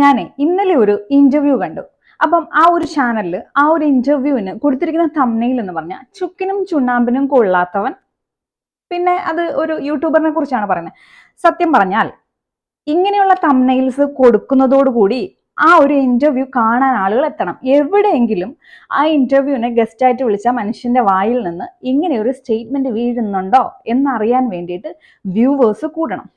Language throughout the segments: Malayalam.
ഞാൻ ഇന്നലെ ഒരു ഇന്റർവ്യൂ കണ്ടു. അപ്പം ആ ഒരു ചാനലിൽ ആ ഒരു ഇന്റർവ്യൂവിന് കൊടുത്തിരിക്കുന്ന തമ്മനയിൽ എന്ന് പറഞ്ഞാൽ ചുക്കിനും ചുണ്ണാമ്പിനും കൊള്ളാത്തവൻ. പിന്നെ അത് ഒരു യൂട്യൂബറിനെ കുറിച്ചാണ് പറയുന്നത്. സത്യം പറഞ്ഞാൽ ഇങ്ങനെയുള്ള തമ്മനെയിൽസ് കൊടുക്കുന്നതോടുകൂടി ആ ഒരു ഇന്റർവ്യൂ കാണാൻ ആളുകൾ എത്തണം. എവിടെയെങ്കിലും ആ ഇന്റർവ്യൂവിനെ ഗസ്റ്റായിട്ട് വിളിച്ച മനുഷ്യന്റെ വായിൽ നിന്ന് ഇങ്ങനെ ഒരു സ്റ്റേറ്റ്മെന്റ് വീഴുന്നുണ്ടോ എന്നറിയാൻ വേണ്ടിയിട്ട് വ്യൂവേഴ്സ് കൂടണം.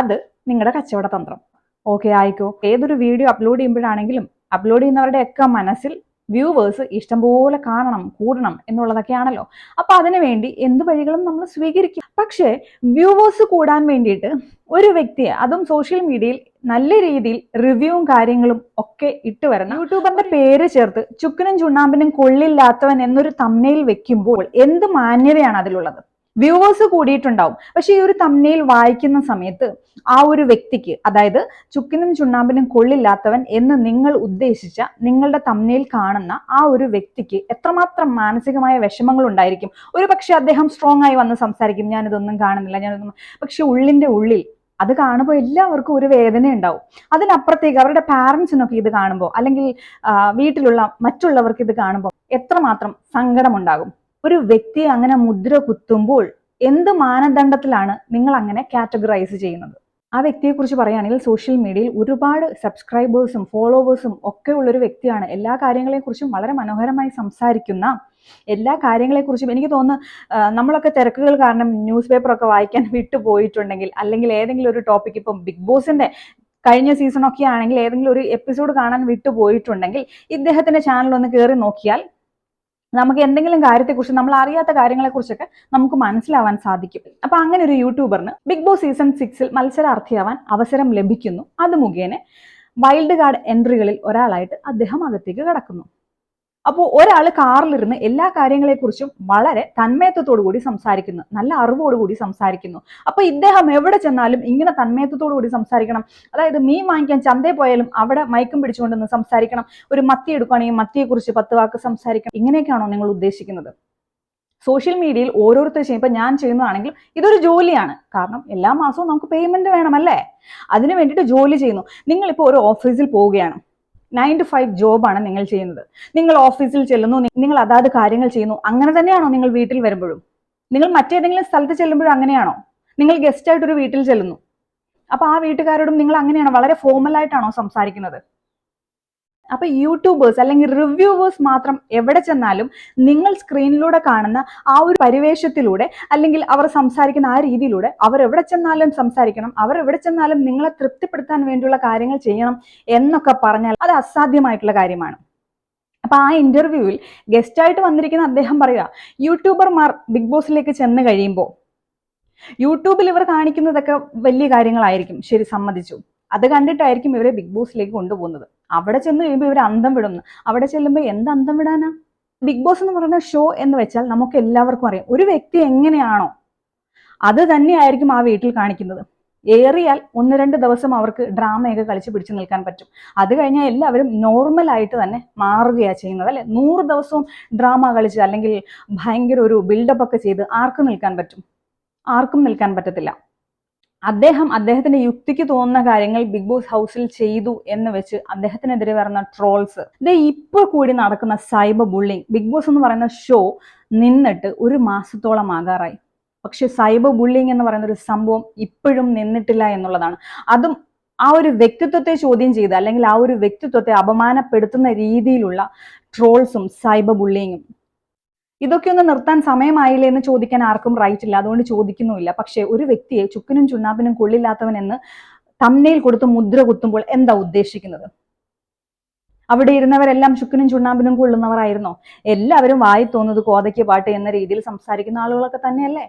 അത് നിങ്ങളുടെ കച്ചവട തന്ത്രം. ഓക്കെ ആയിക്കോ. ഏതൊരു വീഡിയോ അപ്ലോഡ് ചെയ്യുമ്പോഴാണെങ്കിലും അപ്ലോഡ് ചെയ്യുന്നവരുടെ ഒക്കെ മനസ്സിൽ വ്യൂവേഴ്സ് ഇഷ്ടംപോലെ കാണണം കൂടണം എന്നുള്ളതൊക്കെയാണല്ലോ. അപ്പൊ അതിനു വേണ്ടി എന്ത് വഴികളും നമ്മൾ സ്വീകരിക്കും. പക്ഷേ വ്യൂവേഴ്സ് കൂടാൻ വേണ്ടിയിട്ട് ഒരു വ്യക്തിയെ അതും സോഷ്യൽ മീഡിയയിൽ നല്ല രീതിയിൽ റിവ്യൂവും കാര്യങ്ങളും ഒക്കെ ഇട്ട് വരണം യൂട്യൂബറിന്റെ പേര് ചേർത്ത് ചുക്കനും ചുണ്ണാമ്പിനും കൊള്ളില്ലാത്തവൻ എന്നൊരു തമ്മയിൽ വെക്കുമ്പോൾ എന്ത് മാന്യതയാണ് അതിലുള്ളത്? വ്യൂവേഴ്സ് കൂടിയിട്ടുണ്ടാവും. പക്ഷെ ഈ ഒരു തമ്മനയിൽ വായിക്കുന്ന സമയത്ത് ആ ഒരു വ്യക്തിക്ക് അതായത് ചുക്കിനും ചുണ്ണാമ്പിനും കൊള്ളില്ലാത്തവൻ എന്ന് നിങ്ങൾ ഉദ്ദേശിച്ച നിങ്ങളുടെ തമ്മനയിൽ കാണുന്ന ആ ഒരു വ്യക്തിക്ക് എത്രമാത്രം മാനസികമായ വിഷമങ്ങൾ ഉണ്ടായിരിക്കും? ഒരു അദ്ദേഹം സ്ട്രോങ് ആയി വന്ന് സംസാരിക്കും ഞാനിതൊന്നും കാണുന്നില്ല ഞാനിതൊന്നും പക്ഷെ ഉള്ളിന്റെ ഉള്ളിൽ അത് കാണുമ്പോൾ എല്ലാവർക്കും ഒരു വേദന ഉണ്ടാവും. അതിനപ്പുറത്തേക്ക് അവരുടെ പാരൻസിനൊക്കെ ഇത് കാണുമ്പോൾ അല്ലെങ്കിൽ വീട്ടിലുള്ള മറ്റുള്ളവർക്ക് ഇത് കാണുമ്പോൾ എത്രമാത്രം സങ്കടമുണ്ടാകും. ഒരു വ്യക്തി അങ്ങനെ മുദ്ര കുത്തുമ്പോൾ എന്ത് മാനദണ്ഡത്തിലാണ് നിങ്ങൾ അങ്ങനെ കാറ്റഗറൈസ് ചെയ്യുന്നത്? ആ വ്യക്തിയെക്കുറിച്ച് പറയുകയാണെങ്കിൽ സോഷ്യൽ മീഡിയയിൽ ഒരുപാട് സബ്സ്ക്രൈബേഴ്സും ഫോളോവേഴ്സും ഒക്കെ ഉള്ളൊരു വ്യക്തിയാണ്. എല്ലാ കാര്യങ്ങളെക്കുറിച്ചും വളരെ മനോഹരമായി സംസാരിക്കുന്ന എല്ലാ കാര്യങ്ങളെക്കുറിച്ചും എനിക്ക് തോന്നുന്നു നമ്മളൊക്കെ തിരക്കുകൾ കാരണം ന്യൂസ് പേപ്പറൊക്കെ വായിക്കാൻ വിട്ടുപോയിട്ടുണ്ടെങ്കിൽ അല്ലെങ്കിൽ ഏതെങ്കിലും ഒരു ടോപ്പിക് ഇപ്പം ബിഗ് ബോസിന്റെ കഴിഞ്ഞ സീസണൊക്കെ ആണെങ്കിൽ ഏതെങ്കിലും ഒരു എപ്പിസോഡ് കാണാൻ വിട്ടുപോയിട്ടുണ്ടെങ്കിൽ ഇദ്ദേഹത്തിന്റെ ചാനൽ ഒന്ന് കയറി നോക്കിയാൽ നമുക്ക് എന്തെങ്കിലും കാര്യത്തെക്കുറിച്ച് നമ്മൾ അറിയാത്ത കാര്യങ്ങളെക്കുറിച്ചൊക്കെ നമുക്ക് മനസ്സിലാവാൻ സാധിക്കും. അപ്പൊ അങ്ങനെ ഒരു യൂട്യൂബറിന് ബിഗ് ബോസ് സീസൺ സിക്സിൽ മത്സരാർത്ഥിയാവാൻ അവസരം ലഭിക്കുന്നു. അത് മുഖേന വൈൽഡ് കാർഡ് എൻട്രികളിൽ ഒരാളായിട്ട് അദ്ദേഹം അകത്തേക്ക് കടക്കുന്നു. അപ്പോൾ ഒരാൾ കാറിലിരുന്ന് എല്ലാ കാര്യങ്ങളെക്കുറിച്ചും വളരെ തന്മയത്വത്തോടു കൂടി സംസാരിക്കുന്നു. നല്ല അറിവോടു കൂടി സംസാരിക്കുന്നു. അപ്പൊ ഇദ്ദേഹം എവിടെ ചെന്നാലും ഇങ്ങനെ തന്മയത്വത്തോടു കൂടി സംസാരിക്കണം. അതായത് മീൻ വാങ്ങിക്കാൻ ചന്തയിൽ പോയാലും അവിടെ മയക്കം പിടിച്ചുകൊണ്ടൊന്ന് സംസാരിക്കണം. ഒരു മത്തി എടുക്കുകയാണെങ്കിൽ മത്തിയെക്കുറിച്ച് പത്ത് വാക്ക് സംസാരിക്കണം. ഇങ്ങനെയൊക്കെയാണോ നിങ്ങൾ ഉദ്ദേശിക്കുന്നത്? സോഷ്യൽ മീഡിയയിൽ ഓരോരുത്തർ ചെയ്യുമ്പോൾ ഞാൻ ചെയ്യുന്നതാണെങ്കിലും ഇതൊരു ജോലിയാണ്. കാരണം എല്ലാ മാസവും നമുക്ക് പേയ്മെന്റ് വേണമല്ലേ അതിന് വേണ്ടിയിട്ട് ജോലി ചെയ്യുന്നു. നിങ്ങളിപ്പോൾ ഒരു ഓഫീസിൽ പോവുകയാണ്. നയൻ ടു ഫൈവ് ജോബാണ് നിങ്ങൾ ചെയ്യുന്നത്. നിങ്ങൾ ഓഫീസിൽ ചെല്ലുന്നു നിങ്ങൾ അതാത് കാര്യങ്ങൾ ചെയ്യുന്നു അങ്ങനെ തന്നെയാണോ നിങ്ങൾ വീട്ടിൽ വരുമ്പോഴും? നിങ്ങൾ മറ്റേതെങ്കിലും സ്ഥലത്ത് ചെല്ലുമ്പോഴും അങ്ങനെയാണോ? നിങ്ങൾ ഗസ്റ്റ് ആയിട്ട് ഒരു വീട്ടിൽ ചെല്ലുന്നു. അപ്പൊ ആ വീട്ടുകാരോടും നിങ്ങൾ അങ്ങനെയാണോ? വളരെ ഫോർമൽ ആയിട്ടാണോ സംസാരിക്കുന്നത്? അപ്പൊ യൂട്യൂബേഴ്സ് അല്ലെങ്കിൽ റിവ്യൂവേഴ്സ് മാത്രം എവിടെ ചെന്നാലും നിങ്ങൾ സ്ക്രീനിലൂടെ കാണുന്ന ആ ഒരു പരിവേഷത്തിലൂടെ അല്ലെങ്കിൽ അവർ സംസാരിക്കുന്ന ആ രീതിയിലൂടെ അവർ എവിടെ ചെന്നാലും സംസാരിക്കണം അവർ എവിടെ ചെന്നാലും നിങ്ങളെ തൃപ്തിപ്പെടുത്താൻ വേണ്ടിയുള്ള കാര്യങ്ങൾ ചെയ്യണം എന്നൊക്കെ പറഞ്ഞാൽ അത് അസാധ്യമായിട്ടുള്ള കാര്യമാണ്. അപ്പൊ ആ ഇന്റർവ്യൂവിൽ ഗസ്റ്റ് ആയിട്ട് വന്നിരിക്കുന്ന അദ്ദേഹം പറയുക യൂട്യൂബർമാർ ബിഗ് ബോസിലേക്ക് ചെന്ന് കഴിയുമ്പോൾ യൂട്യൂബിൽ ഇവർ കാണിക്കുന്നതൊക്കെ വലിയ കാര്യങ്ങളായിരിക്കും. ശരി സമ്മതിച്ചു. അത് കണ്ടിട്ടായിരിക്കും ഇവരെ ബിഗ് ബോസിലേക്ക് കൊണ്ടുപോകുന്നത്. അവിടെ ചെന്ന് കഴിയുമ്പോൾ ഇവർ അന്തം വിടുന്നു. അവിടെ ചെല്ലുമ്പോൾ എന്ത് അന്തം വിടാനാ? ബിഗ് ബോസ് എന്ന് പറയുന്ന ഷോ എന്ന് വെച്ചാൽ നമുക്ക് എല്ലാവർക്കും അറിയാം. ഒരു വ്യക്തി എങ്ങനെയാണോ അത് തന്നെയായിരിക്കും ആ വീട്ടിൽ കാണിക്കുന്നത്. ഏറിയാൽ ഒന്ന് രണ്ട് ദിവസം അവർക്ക് ഡ്രാമയൊക്കെ കളിച്ച് പിടിച്ചു നിൽക്കാൻ പറ്റും. അത് കഴിഞ്ഞാൽ എല്ലാവരും നോർമൽ ആയിട്ട് തന്നെ മാറുകയാണ് ചെയ്യുന്നത് അല്ലെ? നൂറ് ദിവസവും ഡ്രാമ കളിച്ച് അല്ലെങ്കിൽ ഭയങ്കര ഒരു ബിൽഡപ്പ് ഒക്കെ ചെയ്ത് ആർക്കും നിൽക്കാൻ പറ്റും. ആർക്കും നിൽക്കാൻ പറ്റത്തില്ല. അദ്ദേഹം അദ്ദേഹത്തിന്റെ യുക്തിക്ക് തോന്നുന്ന കാര്യങ്ങൾ ബിഗ് ബോസ് ഹൗസിൽ ചെയ്തു എന്ന് വെച്ച് അദ്ദേഹത്തിനെതിരെ വരുന്ന ട്രോൾസ്. ഇത് ഇപ്പോൾ കൂടി നടക്കുന്ന സൈബർ ബുള്ളിങ്. ബിഗ് ബോസ് എന്ന് പറയുന്ന ഷോ നിന്നിട്ട് ഒരു മാസത്തോളം ആകാറായി. പക്ഷെ സൈബർ ബുള്ളിങ് എന്ന് പറയുന്ന ഒരു സംഭവം ഇപ്പോഴും നിന്നിട്ടില്ല എന്നുള്ളതാണ്. അതും ആ ഒരു വ്യക്തിത്വത്തെ ചോദ്യം ചെയ്ത് അല്ലെങ്കിൽ ആ ഒരു വ്യക്തിത്വത്തെ അപമാനപ്പെടുത്തുന്ന രീതിയിലുള്ള ട്രോൾസും സൈബർ ബുള്ളിങ്ങും. ഇതൊക്കെ ഒന്ന് നിർത്താൻ സമയമായില്ലേ എന്ന് ചോദിക്കാൻ ആർക്കും റൈറ്റ് ഇല്ല. അതുകൊണ്ട് ചോദിക്കുന്നുമില്ല. പക്ഷെ ഒരു വ്യക്തിയെ ചുക്കിനും ചുണ്ണാപ്പിനും കൊള്ളില്ലാത്തവൻ എന്ന് തമ്മനയിൽ കൊടുത്ത് മുദ്ര കുത്തുമ്പോൾ എന്താ ഉദ്ദേശിക്കുന്നത്? അവിടെ ഇരുന്നവരെല്ലാം ചുക്കിനും ചുണ്ണാമ്പിനും കൊള്ളുന്നവരായിരുന്നോ? എല്ലാവരും വായി തോന്നുന്നത് കോതയ്ക്ക് പാട്ട് എന്ന രീതിയിൽ സംസാരിക്കുന്ന ആളുകളൊക്കെ തന്നെയല്ലേ?